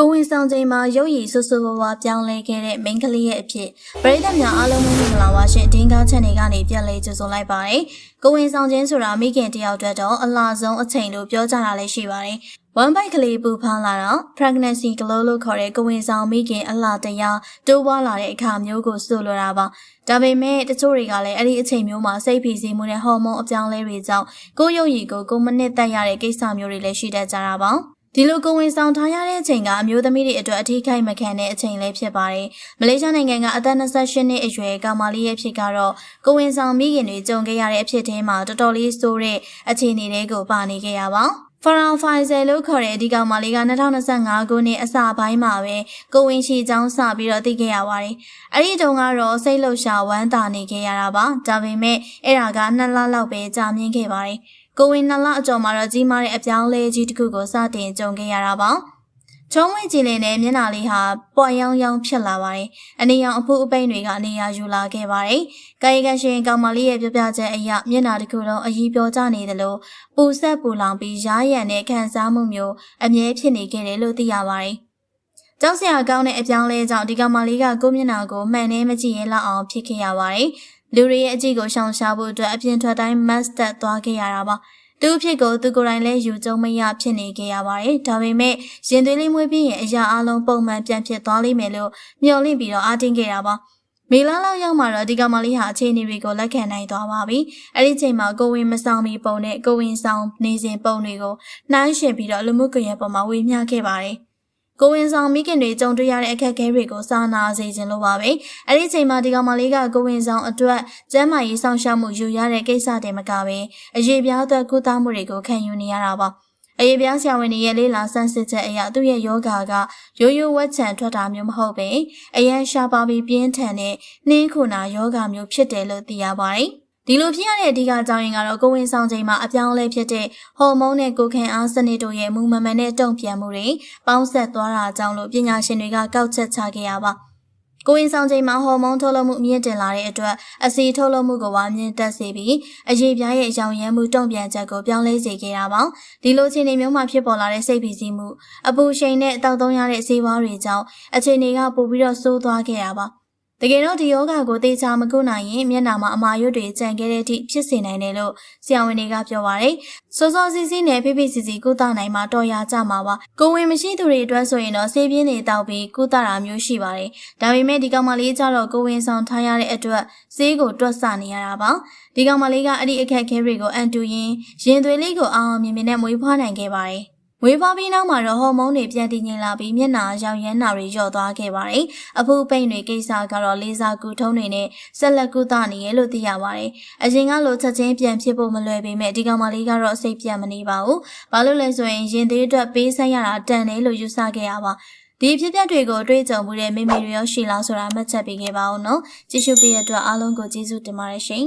ကိုဝင်ဆောင်ချိန်မှာရုပ်ရည်ဆူဆူဝါးဝါပြောင်းလဲခဲ့တဲ့မိန်းကလေးရဲ့အဖြစ်ပရိသတ်များအားလုံးမင်္ဂလာပါရှင်အတင်းကားချက်နေကနေပြန်လေးကြိုဆိုလိုက်ပါတယ်။ကိုဝင်ဆောင်ခြင်းဆိုတာမိခင်တယောက်အတွက်တော့အလားဆုံးအချိန်လို့ပြောကြတာလည်းရှိပါတယ်။ one bite ကလေးပူဖားလာတော့ pregnancy glow လို့ခေါ်တဲ့ကိုဝင်ဆောင်မိခင်အလားတရားတိုးပွားလာတဲ့အခါမျိုးကိုဆိုလိုတာပါ။ဒါပေမဲ့တချို့တွေကလည်းအဲ့ဒီအချိန်မျိုးမှာစိတ်ဖိစီးမှုနဲ့ဟော်မုန်းအပြောင်းလဲတွေကြောင့်ကိုယ်ရုပ်ရည်ကိုကိုယ်မနစ်သက်ရတဲ့ကိစ္စမျိုးတွေလည်းရှိတတ်ကြတာပါ။ ဒီလိုကိုဝင်ဆောင်ထားရတဲ့အချိန်ကအမျိုးသမီးတွေအတွက်အထီးခိုက်မခံတဲ့အချိန်လည်းဖြစ်ပါတယ်။မလေးရှားနိုင်ငံကအသက်28နှစ်အရွယ်ကောင်မလေးရဲ့ဖြစ်ကတော့ကိုဝင်ဆောင်မိခင်တွေကြုံခဲ့ရတဲ့အဖြစ်ထဲမှာတော်တော်လေးဆိုးတဲ့အခြေအနေတွေကိုပါနေခဲ့ရပါဖရောင်ဖိုင်ဆယ်လို့ခေါ်တဲ့ဒီကောင်မလေးက2025ခုနှစ်အစပိုင်းမှာပဲကိုဝင်ရှိချောင်းစပြီးတော့သိခဲ့ရပါတယ်။အဲ့ဒီတုန်းကတော့စိတ်လှုပ်ရှားဝမ်းသာနေခဲ့ရတာပါ။ဒါပေမဲ့အဲ့ဒါကနှစ်လလောက်ပဲကြာမြင့်ခဲ့ပါတယ်။ ကိုဝင်နှစ်လအကျော်မှာတော့ကြီးမားတဲ့အပြောင်းလဲကြီးတစ်ခုကိုစတင်ကြုံခဲ့ရတာပါ။ချုံးဝဲကြည်လင်နဲ့မျက်နှာလေးဟာပွာရောင်ရောင်ဖြစ်လာပါတယ်။အနေရောင်အဖူးအပိန်တွေကနေရာယူလာခဲ့ပါတယ်။ကာယကရှင်ကောင်မလေးရဲ့ပြပြချက်အရမျက်နှာတစ်ခုလုံးအยีပြောကြနေတယ်လို့ပူဆက်ပူလောင်ပြီးရားရံတဲ့ခံစားမှုမျိုးအမြဲဖြစ်နေခဲ့တယ်လို့သိရပါတယ်။ကြောက်စရာကောင်းတဲ့အပြောင်းလဲကြောင့်ဒီကောင်မလေးကကိုမျက်နှာကိုမှန်နေမကြည့်ရင်လောက်အောင်ဖြစ်ခဲ့ရပါတယ်။ လူတွေရဲ့အကြည့်ကိုရှောင်ရှားဖို့အတွက်အပြင်ထွက်တိုင်း mask တက်သွားခဲ့ရတာပါသူအဖြစ်ကိုသူကိုယ်တိုင်လည်းယူကြုံမရဖြစ်နေခဲ့ရပါတယ်ဒါပေမဲ့ရင်သွေးလေးမွေးပြီးရင်အရာအလုံးပုံမှန်ပြန်ဖြစ်သွားလိမ့်မယ်လို့မျှော်လင့်ပြီးတော့အားတင်းခဲ့တာပါမေလာလောက်ရောက်မှတော့ဒီကမလေးဟာအခြေအနေတွေကိုလက်ခံနိုင်သွားပါပြီ။အဲ့ဒီချိန်မှာကိုဝင်မဆောင်မီပုံနဲ့ကိုဝင်ဆောင်နေစဉ်ပုံတွေကိုနှိုင်းယှဉ်ပြီးတော့လူမှုကွန်ရက်ပေါ်မှာဝေမျှခဲ့ပါတယ်။ ကိုဝင်ဆောင်မိခင်တွေကြုံတွေ့ရတဲ့အခက်အခဲတွေကိုစာနာစေခြင်းလိုပါပဲ။အဲ့ဒီချိန်မှာဒီကောင်မလေးကကိုဝင်ဆောင်အတွက်ကျန်းမာရေးဆောင်ရှောက်မှုယူရတဲ့ကိစ္စတွေမကပဲအရေးပြားသက်ကုသမှုတွေကိုခံယူနေရတာပါ။အရေးပြားဆရာဝန်တွေရဲ့လေးလာဆန်းစစ်ချက်အရသူ့ရဲ့ယောဂါကရိုးရိုးဝက်ချံထွက်တာမျိုးမဟုတ်ပဲအရန်ရှားပါပြီးပြင်းထန်တဲ့နှင်းခုနာယောဂါမျိုးဖြစ်တယ်လို့သိရပါတယ်။ ဒီလိုဖြစ်ရတဲ့အဓိကအကြောင်းရင်းကတော့ကိုဝင်ဆောင်ချိန်မှာအပြောင်းအလဲဖြစ်တဲ့ဟော်မုန်းနဲ့ကိုခင်အားစနစ်တို့ရဲ့မူမမှန်တဲ့တုံ့ပြန်မှုတွေပေါင်းဆက်သွားတာကြောင့်လို့ပညာရှင်တွေကကောက်ချက်ချခဲ့ရပါကိုဝင်ဆောင်ချိန်မှာဟော်မုန်းထုတ်လုပ်မှုအမြင့်တင်လာတဲ့အတွက်အစီထုတ်လုပ်မှုကိုဝါမြင့်တက်စေပြီးအရေးပြားရဲ့ရောင်ရမ်းမှုတုံ့ပြန်ချက်ကိုပြောင်းလဲစေခဲ့တာပါဒီလိုအခြေအနေမျိုးမှာဖြစ်ပေါ်လာတဲ့စိတ်ဖိစီးမှုအပူချိန်နဲ့တောက်သုံးရတဲ့ဈေးဝါးတွေကြောင့်အခြေအနေကပိုပြီးတော့ဆိုးသွားခဲ့တာပါ တကယ်တော့ဒီယောဂကိုသေချာမကုနိုင်ရင်မျက်နှာမှာအမာရွတ်တွေကျန်ခဲ့တဲ့အထိဖြစ်စေနိုင်တယ်လို့ဆရာဝန်တွေကပြောပါတယ်။စောစောစီးစီးနဲ့ဖိဖိစီစီကုသနိုင်မှာတော်ရကြမှာပါ။ကိုဝင်မရှိသူတွေအတွက်ဆိုရင်တော့ဆေးပြင်းတွေတောက်ပြီးကုသတာမျိုးရှိပါတယ်။ဒါပေမဲ့ဒီကောင်မလေးကြတော့ကိုဝင်ဆောင်ထားရတဲ့အတွက်ဆေးကိုတွက်ဆနေရတာပါ။ဒီကောင်မလေးကအဲ့ဒီအခက်အခဲတွေကိုအန်တူရင်ရင်သွေးလေးကိုအောင်အောင်မြင်မြင်နဲ့မွေးဖွားနိုင်ခဲ့ပါတယ်။ ဝေးဖွားပြီးနောက်မှာတော့ဟော်မုန်းတွေပြန်တည်ငြိမ်လာပြီးမျက်နှာရောင်ရမ်းနာတွေလျော့သွားခဲ့ပါတယ်။အဖူပိန်တွေကိစ္စကတော့လေးစားကူထုံးတွေနဲ့ဆက်လက်ကုသနေရလို့သိရပါတယ်။အရင်ကလိုချက်ချင်းပြန်ဖြစ်ဖို့မလွယ်ပေမဲ့ဒီကောင်မလေးကတော့စိတ်ပြတ်မနေပါဘူး။ဘာလို့လဲဆိုရင်ရင်သေးအတွက်ပေးဆက်ရတာတန်တယ်လို့ယူဆခဲ့ရပါဒီဖြစ်ပျက်တွေကိုတွေးကြုံမှုတဲ့မိမိတွေရောရှိလားဆိုတာမှတ်ချက်ပေးခဲ့ပါဦးနော်ကြည့်ရှုပေးတဲ့အတွက်အားလုံးကိုကျေးဇူးတင်ပါတယ်ရှင်